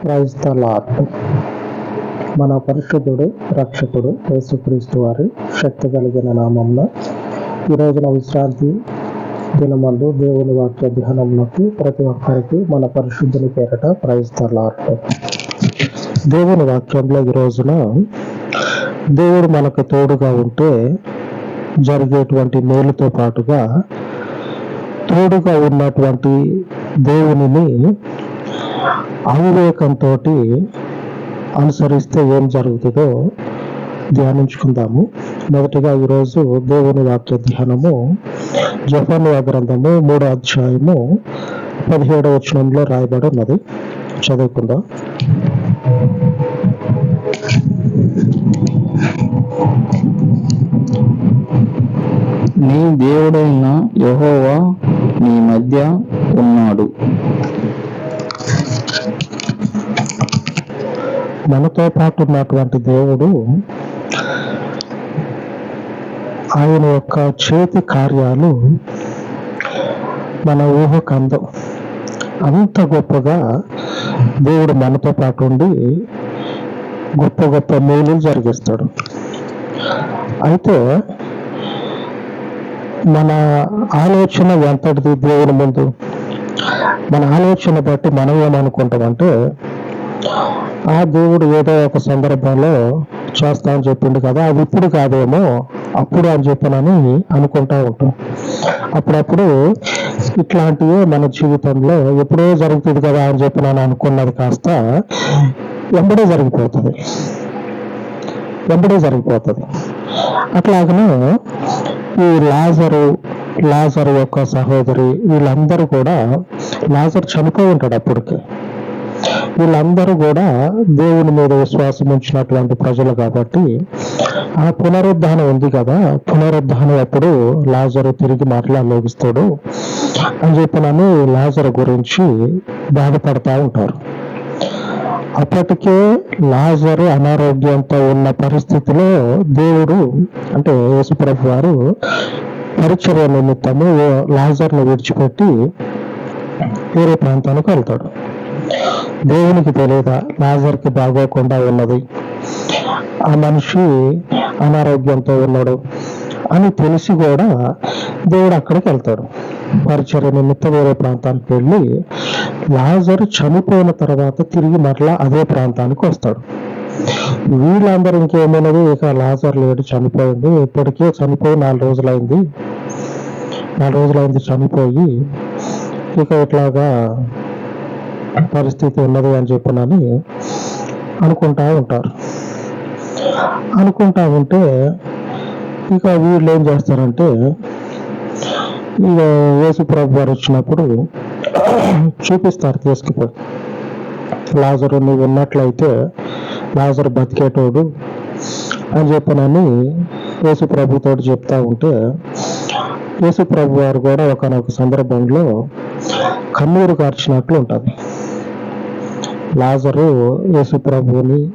క్రైస్తలార్ట్ మన పరిశుద్ధుడు రక్షకుడు యేసుక్రీస్తు వారి శక్తి కలిగిన నామంన ఈ రోజున విశ్రాంతి దినమందు దేవుని వాక్య ధ్యానంలోకి ప్రతి ఒక్కరికి మన పరిశుద్ధుని పేరట క్రైస్తలార్ట్ దేవుని వాక్యంలో ఈ రోజున దేవుడు మనకు తోడుగా ఉంటే జరిగేటువంటి మేలుతో పాటుగా తోడుగా ఉన్నటువంటి దేవునిని అవివేకంతో అనుసరిస్తే ఏం జరుగుతుందో ధ్యానించుకుందాము. మొదటిగా ఈరోజు దేవుని వాక్య ధ్యానము జఫన్యా గ్రంథము మూడో అధ్యాయము పదిహేడవ వచనంలో రాయబడి ఉన్నది. చదువుకుందాం. నీ దేవుడైన యహోవా నీ మధ్య ఉన్నాడు. మనతో పాటు ఉన్నటువంటి దేవుడు ఆయన యొక్క చేతి కార్యాలు మన ఊహకు అందం అంత గొప్పగా దేవుడు మనతో పాటు ఉండి గొప్ప గొప్ప మేలు జరిగిస్తాడు. అయితే మన ఆలోచన ఎంతటిది దేవుని ముందు? మన ఆలోచన బట్టి మనం ఏమనుకుంటామంటే ఆ దేవుడు ఏదో ఒక సందర్భంలో చేస్తా అని చెప్పిండు కదా అది ఇప్పుడు కాదేమో అప్పుడు అని చెప్పనని అనుకుంటా ఉంటాం. అప్పుడప్పుడు ఇట్లాంటివే మన జీవితంలో ఎప్పుడో జరుగుతుంది కదా అని చెప్పి అనుకున్నది కాస్త ఎంబడే జరిగిపోతుంది. ఎంబడే జరిగిపోతుంది. అట్లాగనే ఈ లాజరు లాజరు యొక్క సహోదరి వీళ్ళందరూ కూడా లాజర్ చనిపోయి ఉంటాడు అప్పటికి. వీళ్ళందరూ కూడా దేవుని మీద విశ్వాసం ఉంచినటువంటి ప్రజలు కాబట్టి ఆ పునరుద్ధానం ఉంది కదా పునరుద్ధానం అప్పుడు లాజరు తిరిగి మాట్లాడలేగిస్తాడు అని చెప్పినని లాజరు గురించి బాధపడతా ఉంటారు. అప్పటికే లాజరు అనారోగ్యంతో ఉన్న పరిస్థితిలో దేవుడు అంటే యేసుప్రభు వారు పరిచర్య నిమిత్తము లాజర్ను విడిచిపెట్టి వేరే ప్రాంతానికి వెళ్తాడు. దేవునికి తెలియదా లాజర్కి బాగోకుండా ఉన్నది. ఆ మనిషి అనారోగ్యంతో ఉన్నాడు. అని తెలిసి కూడా దేవుడు అక్కడికి వెళ్తాడు. పరిచర్య నిమిత్తం వేరే ప్రాంతానికి వెళ్ళి లాజరు చనిపోయిన తర్వాత తిరిగి మరలా అదే ప్రాంతానికి వస్తాడు. వీళ్ళందరూ ఇంకేమైనది? ఇక లాజర్ లేడు చనిపోయింది. ఇప్పటికే చనిపోయి నాలుగు రోజులైంది. నాలుగు రోజులైంది చనిపోయి ఇక ఇట్లాగా పరిస్థితి ఉన్నది అని చెప్పినని అనుకుంటా ఉంటారు. అనుకుంటా ఉంటే ఇక వీళ్ళు ఏం చేస్తారంటే ఇక యేసు ప్రభు వారు వచ్చినప్పుడు చూపిస్తారు తీసుకుపోయి లాజరు నువ్వు ఉన్నట్లయితే లాజరు బతికేటోడు అని చెప్పనని యేసు ప్రభుతో చెప్తా ఉంటే యేసు ప్రభు వారు కూడా ఒకనొక సందర్భంలో కన్నీరు కార్చినట్లు ఉంటుంది. లాజరు యేసుప్రభుని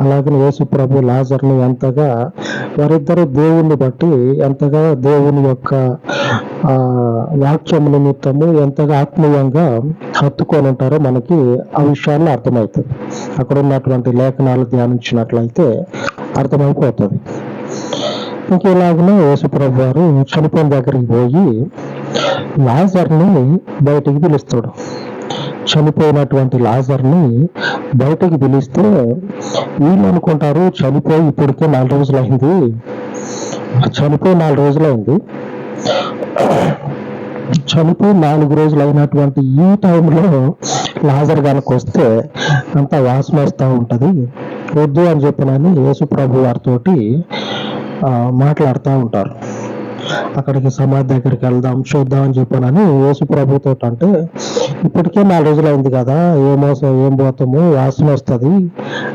అలాగే యేసుప్రభు లాజర్ని ఎంతగా వారిద్దరు దేవుణ్ణి బట్టి ఎంతగా దేవుని యొక్క ఆ వాక్యం నిమిత్తము ఎంతగా ఆత్మీయంగా హత్తుకొని ఉంటారో మనకి ఆ విషయాల్లో అర్థమవుతుంది. అక్కడ ఉన్నటువంటి లేఖనాలు ధ్యానించినట్లయితే అర్థమైపోతుంది. ఇంక యేసుప్రభు వారు చనిపోయిన దగ్గరికి పోయి లాజర్ని బయటికి పిలుస్తాడు. చనిపోయినటువంటి లాజర్ని బయటకు పిలిస్తే వీళ్ళు అనుకుంటారు చనిపోయి ఇప్పటికే నాలుగు రోజులైంది చనిపోయి నాలుగు రోజులైంది చనిపోయి నాలుగు రోజులు అయినటువంటి ఈ టైంలో లాజర్ కనుక వస్తే అంత వాసన వస్తూ ఉంటుంది. వద్దు అని చెప్పినని యేసు ప్రభు వారితోటి మాట్లాడుతూ ఉంటారు. అక్కడికి సమాధి దగ్గరికి వెళ్దాం చూద్దాం అని చెప్పానని యేసు ప్రభుతో అంటే ఇప్పటికే నాలుగు రోజులు అయింది కదా ఏ మోసం ఏం పోతాము వాసన వస్తుంది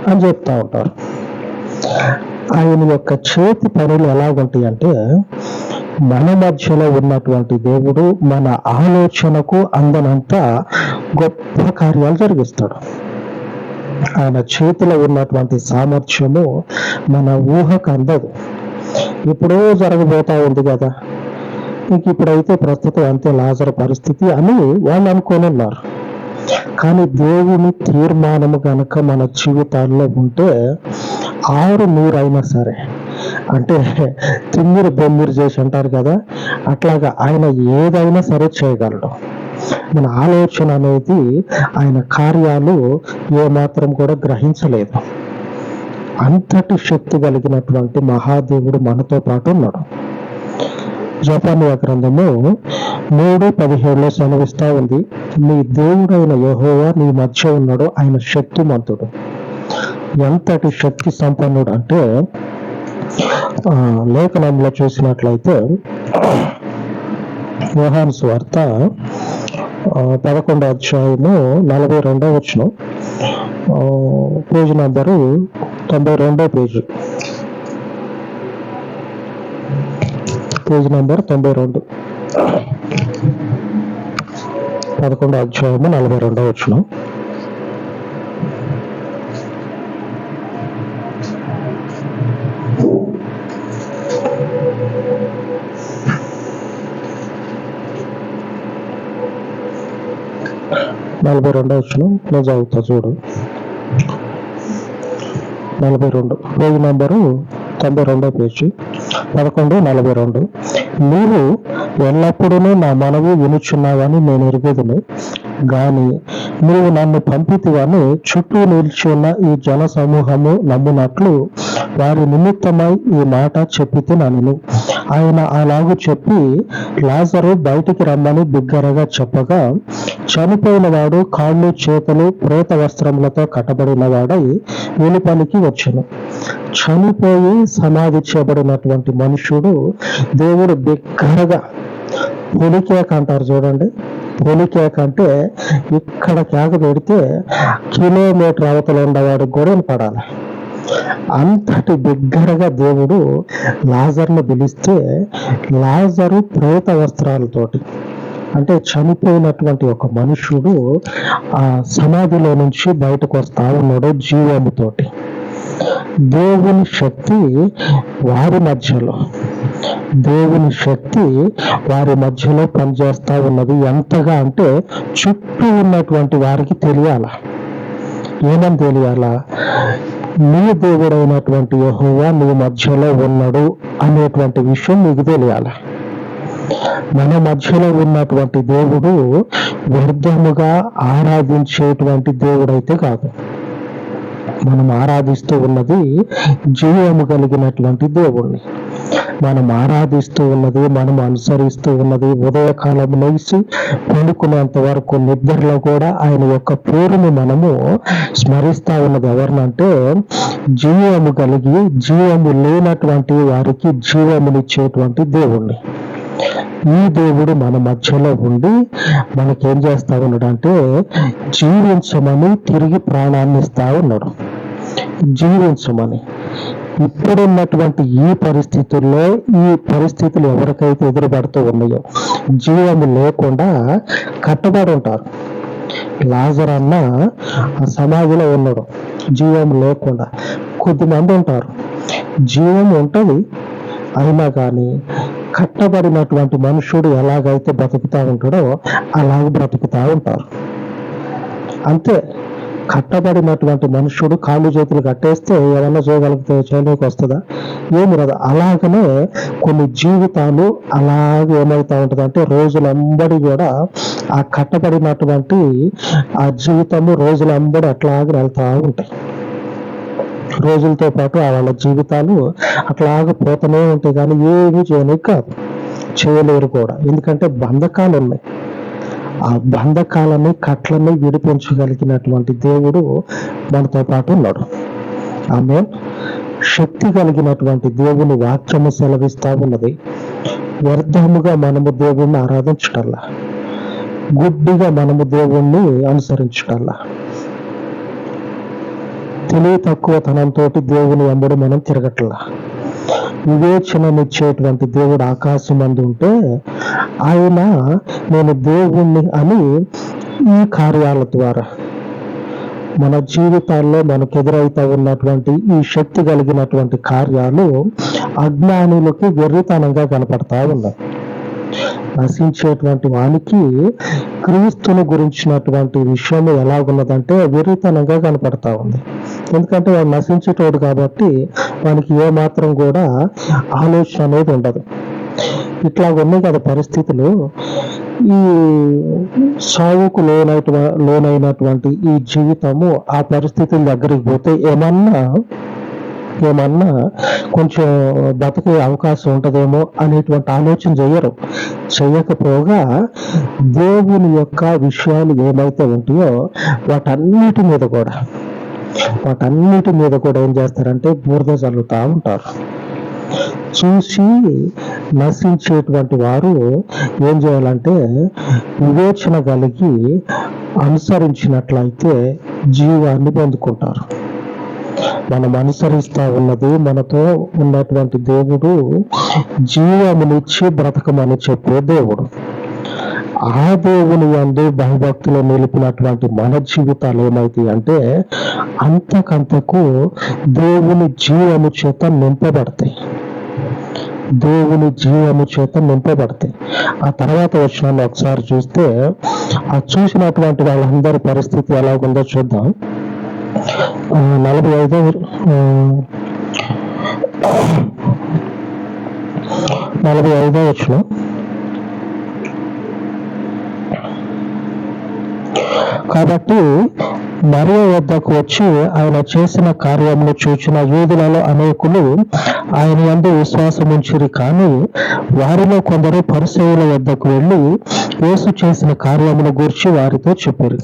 అని చెప్తా ఉంటారు. ఆయన యొక్క చేతి పనులు ఎలాగుంటాయి అంటే మన మధ్యలో ఉన్నటువంటి దేవుడు మన ఆలోచనకు అందనంత గొప్ప కార్యాలు జరిగిస్తాడు. ఆయన చేతిలో ఉన్నటువంటి సామర్థ్యము మన ఊహకు అందదు. ఇప్పుడో జరగబోతా ఉంది కదా ఇంక ఇప్పుడైతే ప్రస్తుతం అంతే లాజర పరిస్థితి అని వాళ్ళు అనుకొని ఉన్నారు కానీ దేవుని తీర్మానము కనుక మన జీవితాల్లో ఉంటే ఆరు నూరైనా సరే అంటే తిమ్మిరి బొమ్మిరి చేసి అంటారు కదా అట్లాగా ఆయన ఏదైనా సరే చేయగలడు. మన ఆలోచన అనేది ఆయన కార్యాలు ఏమాత్రం కూడా గ్రహించలేదు. అంతటి శక్తి కలిగినటువంటి మహాదేవుడు మనతో పాటు ఉన్నాడు. జపానియా గ్రంథము మూడు పదిహేడులో సెలవిస్తా ఉంది. నీ దేవుడైన యహోవా నీ మధ్య ఉన్నాడు. ఆయన శక్తిమంతుడు. ఎంతటి శక్తి సంపన్నుడు అంటే ఆ, లేఖనంలో చూసినట్లయితే యోహాను స్వార్త పదకొండో అధ్యాయము నలభై రెండో వచ్చిన పేజీ నంబరు తొంభై రెండో పేజీ. పేజ్ నంబర్ తొంభై రెండు. పదకొండో అధ్యాయము నలభై రెండవ వచ్చిన నలభై రెండో వచ్చిన నేను చదువుతా చూడు. నలభై రెండు పేజ్ నంబరు తొంభై రెండో పేజీ పదకొండు నలభై రెండు. నీవు ఎల్లప్పుడూ నా మనవి వినుచున్నావని నేను ఎరుగుదును. గాని నీవు నన్ను పంపితివని చుట్టూ నిలిచి ఉన్న ఈ జన సమూహము నమ్మునట్లు వారి నిమిత్తమై ఈ మాట చెప్పితే నన్ను. ఆయన అలాగూ చెప్పి లాజరు బయటికి రమ్మని బిగ్గరగా చెప్పగా చనిపోయిన వాడు కాళ్ళు చేతులు ప్రేత వస్త్రములతో కట్టబడిన వాడై వెలుపలికి వచ్చును. చనిపోయి సమాధి చేయబడినటువంటి మనుషుడు దేవుడు బిగ్గరగా పొలికేక అంటారు చూడండి. పొలికేక అంటే ఇక్కడ కేక పెడితే కిలోమీటర్ అవతల ఉండేవాడికి కూడా పడాలి. అంతటి బిగ్గరగా దేవుడు లాజర్ను పిలిస్తే లాజరు ప్రేత వస్త్రాలతోటి అంటే చనిపోయినటువంటి ఒక మనుషుడు ఆ సమాధిలో నుంచి బయటకు వస్తా ఉన్నాడు జీవముతోటి. దేవుని శక్తి వారి మధ్యలో దేవుని శక్తి వారి మధ్యలో పనిచేస్తా ఉన్నది. ఎంతగా అంటే చుట్టూ ఉన్నటువంటి వారికి తెలియాల. ఏమని తెలియాలా? నీ దేవుడైనటువంటి యహోవా నీ మధ్యలో ఉన్నాడు అనేటువంటి విషయం నీకు తెలియాలి? మన మధ్యలో ఉన్నటువంటి దేవుడు వ్యర్థముగా ఆరాధించేటువంటి దేవుడైతే కాదు. మనం ఆరాధిస్తూ ఉన్నది జీవము కలిగినటువంటి దేవుణ్ణి. మనం ఆరాధిస్తూ ఉన్నది మనం అనుసరిస్తూ ఉన్నది ఉదయకాలం లేచి పండుకునేంత వరకు నిద్రలో కూడా ఆయన యొక్క పేరుని మనము స్మరిస్తా ఉన్నది. ఎవరినంటే జీవము కలిగి జీవము లేనటువంటి వారికి జీవమునిచ్చేటువంటి దేవుణ్ణి. ఈ దేవుడు మన మధ్యలో ఉండి మనకేం చేస్తా ఉన్నాడు అంటే జీవించమని తిరిగి ప్రాణాన్ని ఇస్తా ఉన్నాడు. జీవించమని. ఇప్పుడున్నటువంటి ఈ పరిస్థితుల్లో ఈ పరిస్థితులు ఎవరికైతే ఎదురుపడుతూ ఉన్నాయో జీవము లేకుండా కట్టబడి ఉంటారు. లాజర్ అన్న ఆ సమాధిలో ఉన్నాడు. జీవం లేకుండా కొద్దిమంది ఉంటారు. జీవం ఉంటుంది అయినా కానీ కట్టబడినటువంటి మనుషుడు ఎలాగైతే బ్రతుకుతా ఉంటాడో అలాగే బ్రతుకుతా ఉంటారు. అంతే. కట్టబడినటువంటి మనుషుడు కాళ్ళు చేతులు కట్టేస్తే ఏమన్నా చేయగలిగితే చేయలేక వస్తుందా? ఏమి రాదు. అలాగనే కొన్ని జీవితాలు అలాగే ఏమవుతా ఉంటుంది అంటే రోజులంబడి కూడా ఆ కట్టబడినటువంటి ఆ జీవితము రోజులంబడి అట్లాగే వెళ్తా ఉంటాయి. రోజులతో పాటు ఆ వాళ్ళ జీవితాలు అట్లాగే పోతూనే ఉంటాయి కానీ ఏమీ చేయలేక కాదు. చేయలేరు కూడా. ఎందుకంటే బంధకాలు ఉన్నాయి. ఆ బంధకాలని కట్లని విడిపించగలిగినటువంటి దేవుడు మనతో పాటు ఉన్నాడు. ఆమె శక్తి కలిగినటువంటి దేవుని వాక్యము సెలవిస్తా ఉన్నది. వ్యర్థముగా మనము దేవుణ్ణి ఆరాధించటల్లా. గుడ్డిగా మనము దేవుణ్ణి అనుసరించటల్లా. తెలివి తక్కువ తనంతో దేవుని అమ్ముడు మనం తిరగట్లా. వివేచననిచ్చేటువంటి దేవుడు ఆకాశం అందు ఉంటే ఆయన నేను దేవుణ్ణి అని ఈ కార్యాల ద్వారా మన జీవితాల్లో మనకు ఎదురైతే ఉన్నటువంటి ఈ శక్తి కలిగినటువంటి కార్యాలు అజ్ఞానులకు వెర్రితనంగా కనపడతా ఉన్నాయి. నశించేటువంటి వానికి క్రీస్తును గురించినటువంటి విషయం ఎలా ఉన్నదంటే విరితనంగా కనపడతా ఉంది. ఎందుకంటే వాడు నశించేటోడు కాబట్టి వానికి ఏ మాత్రం కూడా ఆలోచన అనేది ఉండదు. ఇట్లా ఉన్నాయి కదా పరిస్థితులు. ఈ సావుకు లోనైన లోనైనటువంటి ఈ జీవితము ఆ పరిస్థితుల దగ్గరికి పోతే ఏమన్నా ఏమన్నా కొంచెం బతికే అవకాశం ఉంటుందేమో అనేటువంటి ఆలోచన చేయరు. చేయకపోగా దేవుని యొక్క విషయాలు ఏమైతే ఉంటాయో వాటన్నిటి మీద కూడా వాటన్నిటి మీద కూడా ఏం చేస్తారంటే బూరద చల్లుతా ఉంటారు. చూసి నశించేటువంటి వారు ఏం చేయాలంటే వివేచన కలిగి అనుసరించినట్లయితే జీవాన్ని పొందుకుంటారు. మనం అనుసరిస్తా ఉన్నది మనతో ఉన్నటువంటి దేవుడు జీవమునిచ్చి బ్రతకమని చెప్పే దేవుడు. ఆ దేవుని అందు భయభక్తులు నిలిపినటువంటి మన జీవితాలు ఏమైతాయి అంటే అంతకంతకు దేవుని జీవము చేత నింపబడతాయి. దేవుని జీవము చేత నింపబడతాయి. ఆ తర్వాత వచ్చిన ఒకసారి చూస్తే ఆ చూసినటువంటి వాళ్ళందరి పరిస్థితి ఎలాగుందో చూద్దాం. నలభై ఐదో నలభై ఐదో వచ్చిన కాబట్టి మరియ వద్దకు వచ్చి ఆయన చేసిన కార్యములు చూచిన యూదులలో అనేకులు ఆయన యందు విశ్వాసం ఉంచిరి. కానీ వారిలో కొందరు పరిసయుల వద్దకు వెళ్ళి యేసు చేసిన కార్యముల గురించి వారితో చెప్పారు.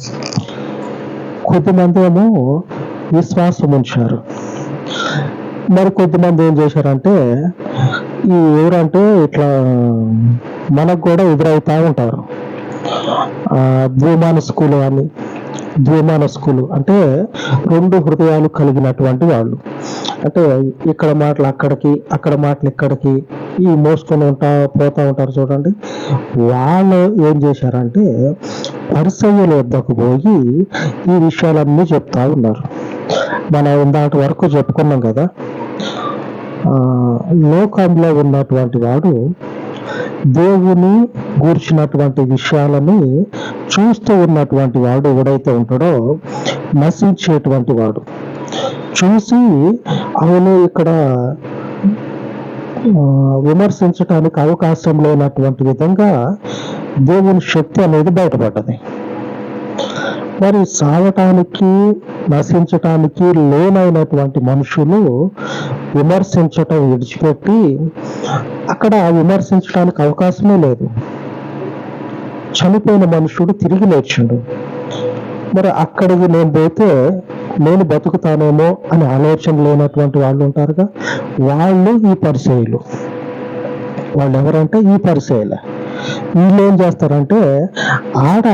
కొద్దిమంది ఏమో విశ్వాసం ఉంచారు. మరి కొద్దిమంది ఏం చేశారంటే ఈ ఎవరంటే ఇట్లా మనకు కూడా ఎదురవుతూ ఉంటారు. ద్విమాన స్కూల్ అని ద్విమాన స్కూల్. అంటే రెండు హృదయాలు కలిగినటువంటి వాళ్ళు. అంటే ఇక్కడ మాటలు అక్కడికి అక్కడ మాటలు ఇక్కడికి ఈ మోసుకొని ఉంటా పోతా ఉంటారు చూడండి. వాళ్ళు ఏం చేశారంటే పరిసయ్యుల వద్దకు పోయి ఈ విషయాలన్నీ చెప్తా ఉన్నారు. మనం ఇందాటి వరకు చెప్పుకున్నాం కదా ఆ, లోకంలో ఉన్నటువంటి వాడు దేవుని గూర్చినటువంటి విషయాలని చూస్తూ ఉన్నటువంటి వాడు ఎవడైతే ఉంటాడో నశించేటువంటి వాడు. చూసి అవును ఇక్కడ విమర్శించడానికి విమర్శించటానికి అవకాశం లేనటువంటి విధంగా దేవుని శక్తి అనేది బయటపడ్డది. మరి సాగటానికి నశించటానికి లోనైనటువంటి మనుషులు విమర్శించటం విడిచిపెట్టి అక్కడ విమర్శించడానికి అవకాశమే లేదు. చనిపోయిన మనుషుడు తిరిగి లేచిండు. మరి అక్కడికి నేను పోతే నేను బతుకుతానేమో అని ఆలోచన లేనటువంటి వాళ్ళు ఉంటారుగా? వాళ్ళు ఈ పరిచయులు. వాళ్ళు ఎవరంటే ఈ పరిచయలే. వీళ్ళు ఏం చేస్తారంటే ఆడ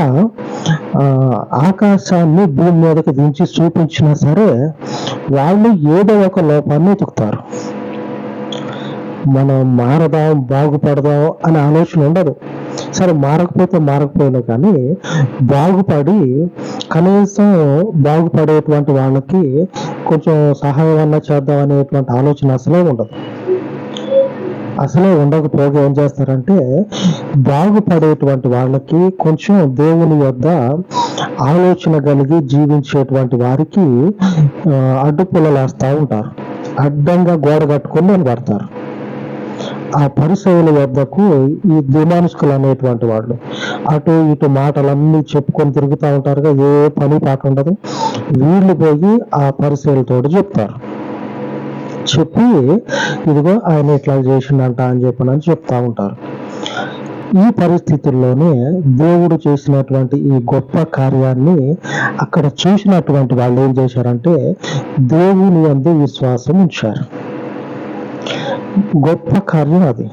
ఆకాశాన్ని భూమి మీదకి దించి చూపించినా సరే వాళ్ళు ఏదో ఒక లోపాన్ని ఎతుకుతారు మనం మారదాం బాగుపడదాం అనే ఆలోచన ఉండదు. సరే మారకపోతే మారకపోయినా కానీ బాగుపడి కనీసం బాగుపడేటువంటి వాళ్ళకి కొంచెం సహాయం అన్నా చేద్దాం అనేటువంటి ఆలోచన అసలే ఉండదు. అసలే ఉండకపోగా ఏం చేస్తారంటే బాగుపడేటువంటి వాళ్ళకి కొంచెం దేవుని యొద్ద ఆలోచన కలిగి జీవించేటువంటి వారికి ఆ, ఉంటారు. అడ్డంగా గోడ కట్టుకొని నిలబడతారు ఆ పరిసయుల వద్దకు ఈ దిమానుష్కులు అనేటువంటి వాళ్ళు అటు ఇటు మాటలన్నీ చెప్పుకొని తిరుగుతూ ఉంటారుగా ఏ పని పాట ఉండదు. వీళ్ళు పోయి ఆ పరిసయులతో చెప్తారు. చెప్పి ఇదిగో ఆయన ఇట్లా చేసిండంట అని చెప్పనని చెప్తా ఉంటారు. ఈ పరిస్థితుల్లోనే దేవుడు చేసినటువంటి ఈ గొప్ప కార్యాన్ని అక్కడ చూసినటువంటి వాళ్ళు ఏం చేశారంటే దేవుని అందు విశ్వాసం ఉంచారు. గొప్ప కార్యం అది.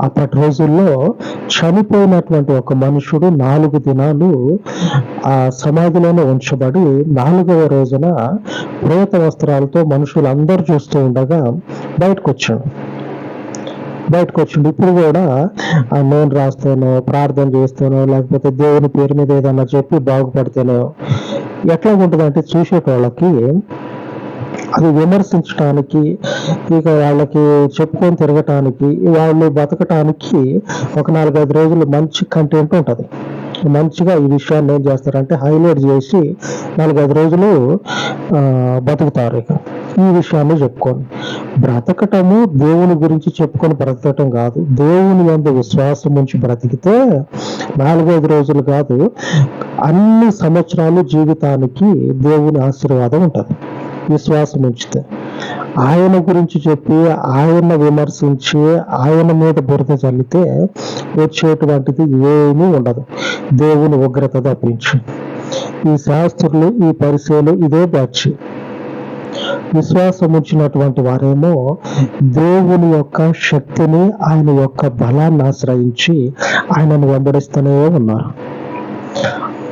అప్పటి రోజుల్లో చనిపోయినటువంటి ఒక మనుషుడు నాలుగు దినాలు ఆ సమాధిలోనే ఉంచబడి నాలుగవ రోజున ప్రేత వస్త్రాలతో మనుషులు అందరు చూస్తూ ఉండగా బయటకు వచ్చాడు బయటకు వచ్చిండు ఇప్పుడు కూడా ఆ నేను రాస్తానో ప్రార్థన చేస్తానో లేకపోతే దేవుని పేరు మీద ఏదన్నా చెప్పి బాగుపడితేనో ఎట్లా ఉంటుందంటే చూసేటోళ్ళకి అది విమర్శించడానికి ఇక వాళ్ళకి చెప్పుకొని తిరగటానికి వాళ్ళు బతకటానికి ఒక నాలుగైదు రోజులు మంచి కంటెంట్ ఉంటుంది. మంచిగా ఈ విషయాన్ని ఏం చేస్తారంటే హైలైట్ చేసి నాలుగైదు రోజులు ఆ, బతుకుతారు ఇక. ఈ విషయాన్ని చెప్పుకొని బ్రతకటము దేవుని గురించి చెప్పుకొని బ్రతకటం కాదు. దేవుని అంత విశ్వాసం ఉంచి బ్రతికితే నాలుగైదు రోజులు కాదు అన్ని సంవత్సరాలు జీవితానికి దేవుని ఆశీర్వాదం ఉంటుంది. విశ్వాసం ఉంచితే ఆయన గురించి చెప్పి ఆయన విమర్శించి ఆయన మీద బురద చల్లితే వచ్చేటువంటిది ఏమీ ఉండదు. దేవుని ఉగ్రత తప్పించి. ఈ శాస్త్రులు ఈ పరిచయలు ఇదే బ్యాచ్ విశ్వాసం ఉంచినటువంటి వారేమో దేవుని యొక్క శక్తిని ఆయన యొక్క బలాన్ని ఆశ్రయించి ఆయనను వెంబడిస్తూనే ఉన్నారు.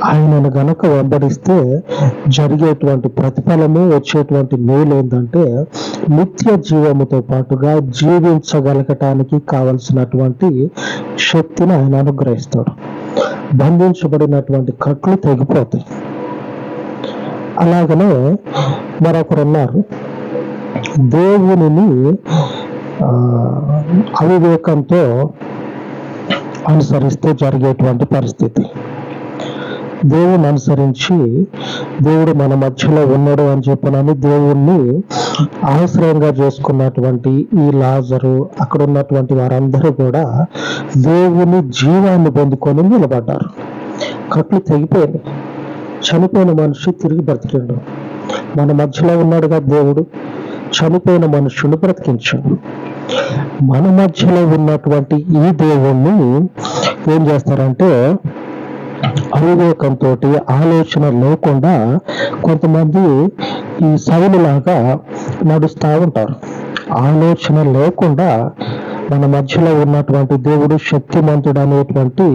ఆయనను గనక వెంబడిస్తే జరిగేటువంటి ప్రతిఫలము వచ్చేటువంటి మేలు ఏంటంటే నిత్య జీవముతో పాటుగా జీవించగలగటానికి కావలసినటువంటి శక్తిని ఆయన అనుగ్రహిస్తాడు. బంధించబడినటువంటి కట్లు తెగిపోతాయి. అలాగనే మరొకరు ఉన్నారు దేవునిని ఆ, అవివేకంతో అనుసరిస్తే జరిగేటువంటి పరిస్థితి. దేవుని అనుసరించి దేవుడు మన మధ్యలో ఉన్నాడు అని చెప్పనని దేవుణ్ణి ఆశ్రయంగా చేసుకున్నటువంటి ఈ లాజరు అక్కడ ఉన్నటువంటి వారందరూ కూడా దేవుని జీవాన్ని పొందుకొని నిలబడ్డారు. కట్లు తెగిపోయింది చనిపోయిన మనిషి తిరిగి బ్రతికిండు. మన మధ్యలో ఉన్నాడుగా దేవుడు. చనిపోయిన మనుషుని బ్రతికించాడు. మన మధ్యలో ఉన్నటువంటి ఈ దేవుణ్ణి ఏం చేస్తారంటే అవివేకంతో ఆలోచన లేకుండా కొంతమంది ఈ సౌలులాగా నడుస్తూ ఉంటారు. ఆలోచన లేకుండా మన మధ్యలో ఉన్నటువంటి దేవుడు శక్తిమంతుడు అనేటువంటి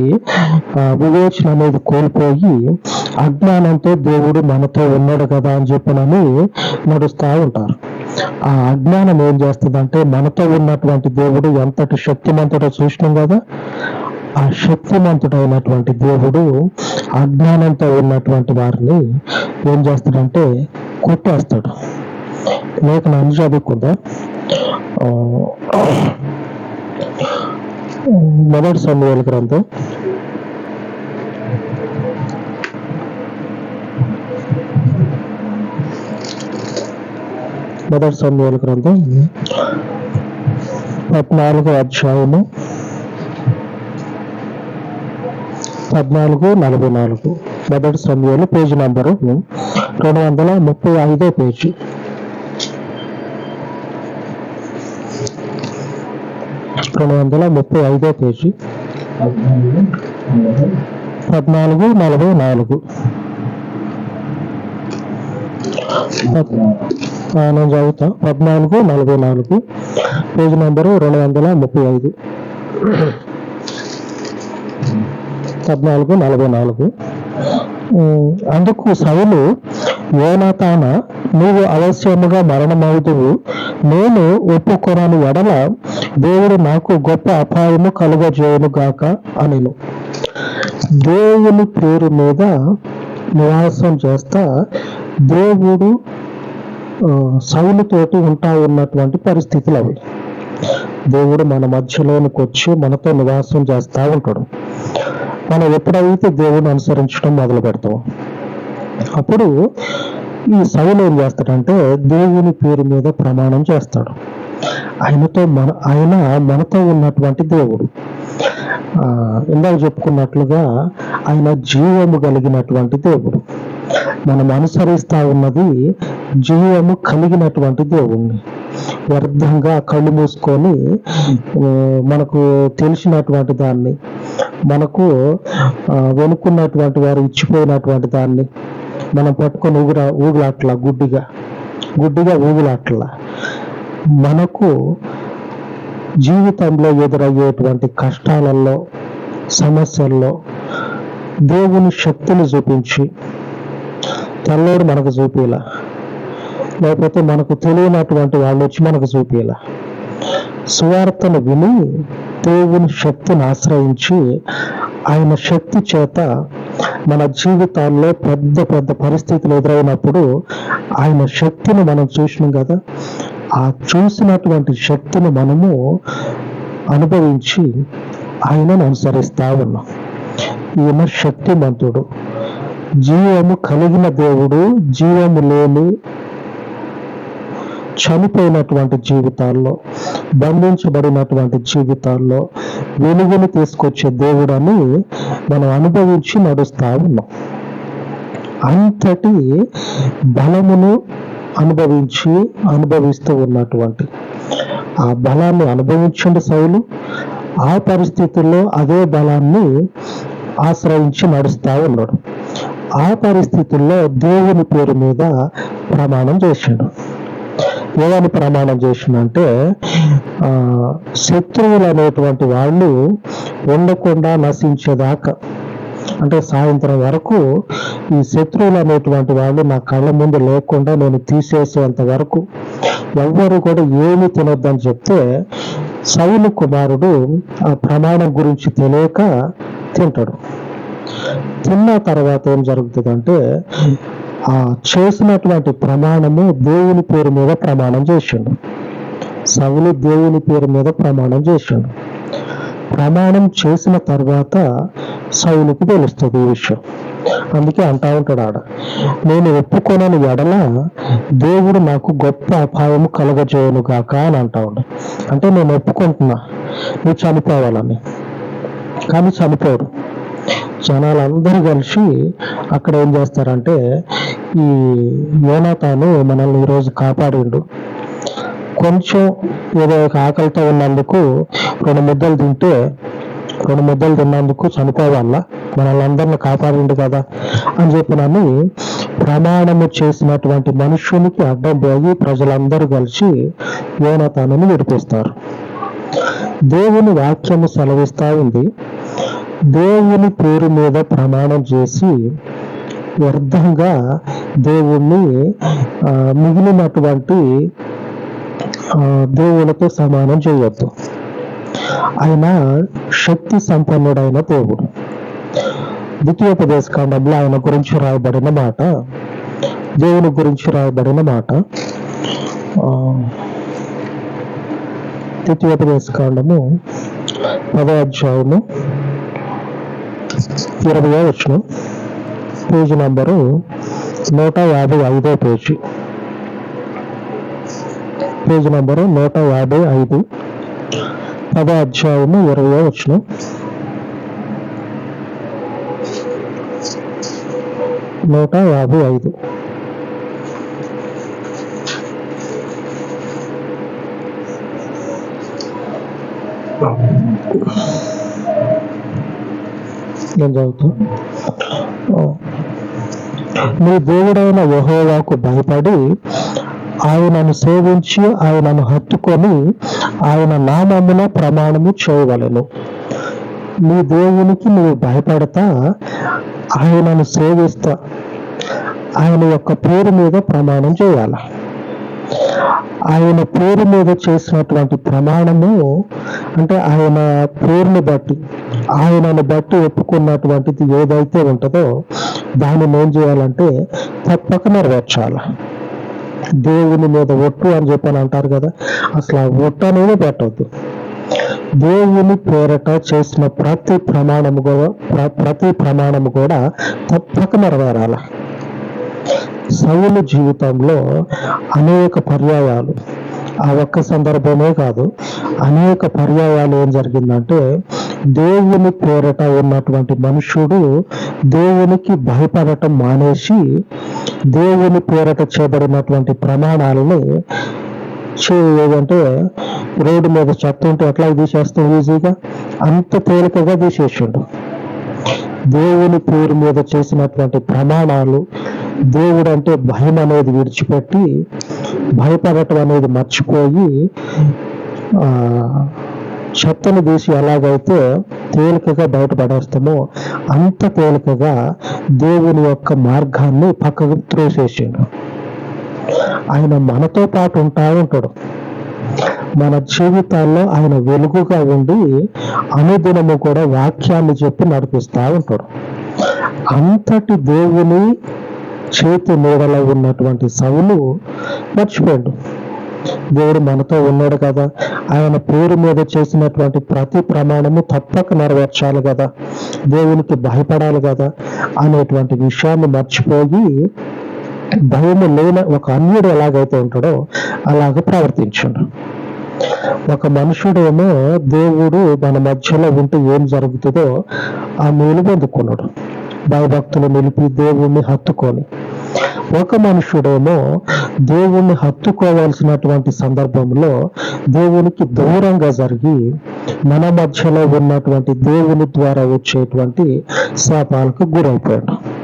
వివేచన అనేది కోల్పోయి అజ్ఞానంతో దేవుడు మనతో ఉన్నాడు కదా అని చెప్పనని నడుస్తూ ఉంటారు. ఆ అజ్ఞానం ఏం చేస్తుందంటే మనతో ఉన్నటువంటి దేవుడు ఎంతటి శక్తిమంతుడో చూసినాం కదా. ఆ శక్తిమంతుడైనటువంటి దేవుడు అజ్ఞానంతో ఉన్నటువంటి వారిని ఏం చేస్తాడంటే కొట్టేస్తాడు. లేక నన్ను చదువుకుందా మొదటి సమయాల గ్రంథం. మొదటి సమయాల గ్రంథం పద్నాలుగో అధ్యాయము. పద్నాలుగు నలభై నాలుగు. మొదటి సమయంలో పేజీ నంబరు రెండు వందల ముప్పై ఐదో పేజీ. రెండు వందల ముప్పై ఐదో పేజీ. పద్నాలుగు నలభై నాలుగు. నేను చదువుతా. పద్నాలుగు నలభై నాలుగు. పేజీ నంబరు రెండు వందల ముప్పై ఐదు. పద్నాలుగు నలభై నాలుగు. అందుకు సౌలు యోనాతాన నువ్వు అవశ్యముగా మరణమవుతువు నేను ఒప్పుకొనని ఎడల దేవుడు నాకు గొప్ప అపాయము కలుగజేయను గాక అనిను. దేవుని పేరు మీద నివాసం చేస్తా దేవుడు సౌలుతోటి ఉంటా ఉన్నటువంటి పరిస్థితులు అవి. దేవుడు మన మధ్యలోనికి వచ్చి మనతో నివాసం చేస్తా ఉంటాడు. మనం ఎప్పుడైతే దేవుని అనుసరించడం మొదలు పెడతాం అప్పుడు ఈ సౌలు ఏం చేస్తాడంటే దేవుని పేరు మీద ప్రమాణం చేస్తాడు. ఆయనతో మన ఆయన మనతో ఉన్నటువంటి దేవుడు. ఆ, ఇందాక చెప్పుకున్నట్లుగా ఆయన జీవము కలిగినటువంటి దేవుడు. మనం అనుసరిస్తా ఉన్నది జీవము కలిగినటువంటి దేవుణ్ణి. వ్యర్థంగా కళ్ళు మూసుకొని మనకు తెలిసినటువంటి దాన్ని మనకు వెనుకున్నటువంటి వారు ఇచ్చిపోయినటువంటి దాన్ని మనం పట్టుకొని ఊగురా ఊగులాట్ల గుడ్డిగా. గుడ్డిగా ఊగులాట్ల. మనకు జీవితంలో ఎదురయ్యేటువంటి కష్టాలలో సమస్యల్లో దేవుని శక్తిని చూపించి తెల్లోడు మనకు చూపేలా. లేకపోతే మనకు తెలియనటువంటి వాళ్ళు వచ్చి మనకు చూపేలా. సువార్తను విని దేవుని శక్తిని ఆశ్రయించి ఆయన శక్తి చేత మన జీవితాల్లో పెద్ద పెద్ద పరిస్థితులు ఎదురైనప్పుడు ఆయన శక్తిని మనం చూసినాం కదా. ఆ చూసినటువంటి శక్తిని మనము అనుభవించి ఆయనను అనుసరిస్తా ఉన్నాం. ఈయన శక్తిమంతుడు. జీవము కలిగిన దేవుడు జీవము లేని చనిపోయినటువంటి జీవితాల్లో బంధించబడినటువంటి జీవితాల్లో వెలుగును తీసుకొచ్చే దేవుడని మనం అనుభవించి నడుస్తా ఉన్నాం. అంతటి బలమును అనుభవించి అనుభవిస్తూ ఉన్నటువంటి ఆ బలాన్ని అనుభవించండి సౌలు. ఆ పరిస్థితుల్లో అదే బలాన్ని ఆశ్రయించి నడుస్తూ ఉన్నాడు. ఆ పరిస్థితుల్లో దేవుని పేరు మీద ప్రమాణం చేశాడు. ఏమని ప్రమాణం చేసిందంటే ఆ, శత్రువులు అనేటువంటి వాళ్ళు ఉండకుండా నశించేదాకా అంటే సాయంత్రం వరకు ఈ శత్రువులు అనేటువంటి వాళ్ళు నా కళ్ళ ముందు లేకుండా నేను తీసేసేంత వరకు ఎవ్వరు కూడా ఏమి తినొద్దని చెప్తే సౌలు కుమారుడు ఆ ప్రమాణం గురించి తెలియక తింటాడు. తిన్న తర్వాత ఏం జరుగుతుందంటే ఆ చేసినటువంటి ప్రమాణము దేవుని పేరు మీద ప్రమాణం చేసిండు. సవులు దేవుని పేరు మీద ప్రమాణం చేసిండు. ప్రమాణం చేసిన తర్వాత సౌలుకు తెలుస్తుంది ఈ విషయం. అందుకే అంటా ఉంటాడు ఆడ నేను ఒప్పుకొనని ఎడల దేవుడు నాకు గొప్ప అపాయం కలగజేయను గాక అని అంటా ఉండు. అంటే నేను ఒప్పుకుంటున్నా నువ్వు చనిపోవాలని. కానీ చనిపోడు. జనాలు అందరూ కలిసి అక్కడ ఏం చేస్తారంటే ఈ యోనాతాను మనల్ని ఈరోజు కాపాడిండు. కొంచెం ఏదో ఒక ఆకలితో ఉన్నందుకు రెండు ముద్దలు తింటే రెండు ముద్దలు తిన్నందుకు చనిపోవాల? మనల్ని అందరిని కాపాడిండు కదా అని చెప్పినని ప్రమాణము చేసినటువంటి మనుష్యునికి అడ్డం పోయి ప్రజలందరూ కలిసి యోనతాను విడిపిస్తారు. దేవుని వాక్యము సెలవిస్తా ఉంది. దేవుని పేరు మీద ప్రమాణం చేసి వ్యర్థంగా దేవుణ్ణి మిగిలినటువంటి దేవులతో సమానం చేయొద్దు. ఆయన శక్తి సంపన్నుడైన దేవుడు. ద్వితీయోపదేశ కాండంలో ఆయన గురించి రాయబడిన మాట దేవుని గురించి రాయబడిన మాట ఆ, ద్వితీయోపదేశ కాండము పదో అధ్యాయము ఇరవయో వచ్చిన పేజీ నంబరు నూట యాభై ఐదో పేజీ. పేజీ నంబరు నూట యాభై ఐదు. పదో అధ్యాయము ఇరవై వచ్చిన. నూట యాభై ఐదు. నేను చదువుతా. మీ దేవుడైన యెహోవాకు భయపడి ఆయనను సేవించి ఆయనను హత్తుకొని ఆయన నామమున ప్రమాణము చేయవలను. నీ దేవునికి నువ్వు భయపడతా ఆయనను సేవిస్తా. ఆయన యొక్క పేరు మీద ప్రమాణం చేయాలి? ఆయన పేరు మీద చేసినటువంటి ప్రమాణము అంటే ఆయన పేరుని బట్టి ఆయనను బట్టి ఒప్పుకున్నటువంటిది ఏదైతే ఉంటుందో దాన్ని ఏం చేయాలంటే తప్పక నెరవేర్చాలి దేవుని మీద ఒట్టు అని చెప్పని అంటారు కదా అసలు ఆ ఒట్టు అనేది పెట్టవద్దు దేవుని పేరట చేసిన ప్రతి ప్రమాణము కూడా ప్రతి ప్రమాణము కూడా తప్పక నెరవేరాల. సౌలు జీవితంలో అనేక పర్యాయాలు. ఆ ఒక్క సందర్భమే కాదు అనేక పర్యాయాలు ఏం జరిగిందంటే దేవుని పేరట ఉన్నటువంటి మనుషుడు దేవునికి భయపడటం మానేసి దేవుని పేరట చేయబడినటువంటి ప్రమాణాలని చే- ఏదంటే రోడ్డు మీద చెత్త ఉంటే ఎట్లా తీసేస్తాం ఈజీగా? అంత తేలికగా తీసేసిండు. దేవుని పేరు మీద చేసినటువంటి ప్రమాణాలు దేవుడు అంటే భయం అనేది విడిచిపెట్టి భయపడటం అనేది మర్చిపోయి ఆ చెత్తను తీసి ఎలాగైతే తేలికగా బయటపడేస్తామో అంత తేలికగా దేవుని యొక్క మార్గాన్ని పక్కకు త్రోసేసాడు. ఆయన మనతో పాటు ఉంటా ఉంటాడు మన జీవితాల్లో ఆయన వెలుగుగా ఉండి అనుదినము కూడా వాక్యాన్ని చెప్పి నడిపిస్తూ ఉంటాడు. అంతటి దేవుని చేతి నీడలో ఉన్నటువంటి సవులు మర్చిపోయాడు. దేవుడు మనతో ఉన్నాడు కదా. ఆయన పేరు మీద చేసినటువంటి ప్రతి ప్రమాణము తప్పక నెరవేర్చాలి కదా. దేవునికి భయపడాలి కదా అనేటువంటి విషయాన్ని మర్చిపోయి భయము లేని ఒక అన్యుడు ఎలాగైతే ఉంటాడో అలాగ ప్రవర్తించాడు. ఒక మనుషుడేమో దేవుడు మన మధ్యలో ఉంటే ఏం జరుగుతుందో ఆ మేలు పొందుకున్నాడు. భయభక్తులు నిలిపి దేవుణ్ణి హత్తుకొని. ఒక మనుషుడేమో దేవుణ్ణి హత్తుకోవాల్సినటువంటి సందర్భంలో దేవునికి దూరంగా జరిగి మన మధ్యలో ఉన్నటువంటి దేవుని ద్వారా వచ్చేటువంటి శాపాలకు గురైపోయాడు.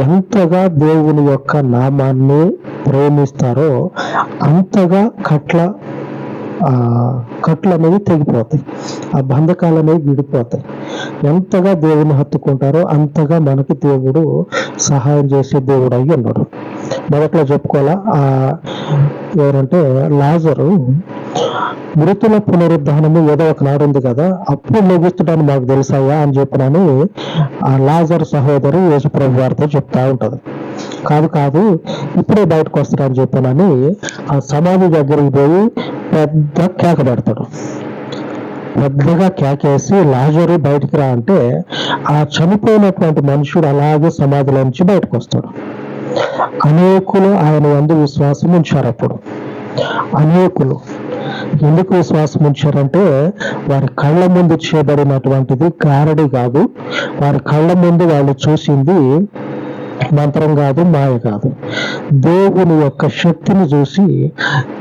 ఎంతగా దేవుని యొక్క నామాన్ని ప్రేమిస్తారో అంతగా కట్ల కట్లు అనేవి తెగిపోతాయి. ఆ బంధకాలు అనేవి విడిపోతాయి. ఎంతగా దేవుని హత్తుకుంటారో అంతగా మనకి దేవుడు సహాయం చేసే దేవుడు అయి ఉన్నాడు. మొదట్లో చెప్పుకోవాలా ఆ ఎవరంటే లాజరు. మృతుల పునరుద్ధానము ఏదో ఒక నాడు ఉంది కదా అప్పుడు లెగుస్తుంటాను మాకు తెలుసాయా అని చెప్పినని ఆ లాజర్ సహోదరు యేసుప్రభు వారితో చెప్తా ఉంటది. కాదు కాదు ఇప్పుడే బయటకు వస్తారని చెప్పానని ఆ సమాధి దగ్గరికి పోయి పెద్ద కేక పెడతాడు. పెద్దగా కేకేసి లాజరు బయటికి రా అంటే ఆ చనిపోయినటువంటి మనుషుడు అలాగే సమాధిలో నుంచి బయటకు వస్తాడు అనేకులు ఆయన ఎందు విశ్వాసం ఉంచారు అప్పుడు. అనేకులు ఎందుకు విశ్వాసం ఉంచారంటే వారి కళ్ళ ముందు చేయబడినటువంటిది గారడి కాదు. వారి కళ్ళ ముందు వాళ్ళు చూసింది మంత్రం కాదు మాయ కాదు. దేవుని యొక్క శక్తిని చూసి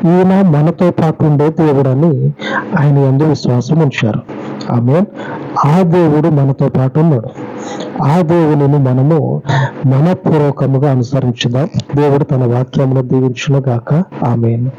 ఈయన మనతో పాటు ఉండే దేవుడని ఆయన ఎందు విశ్వాసం ఉంచారు. ఆమె ఆ దేవుడు మనతో పాటు ఉన్నాడు. ఆ దేవునిని మనము మనపూర్వకముగా అనుసరించుదాం. దేవుడు తన వాక్యమును దీవించును గాక ఆమెను.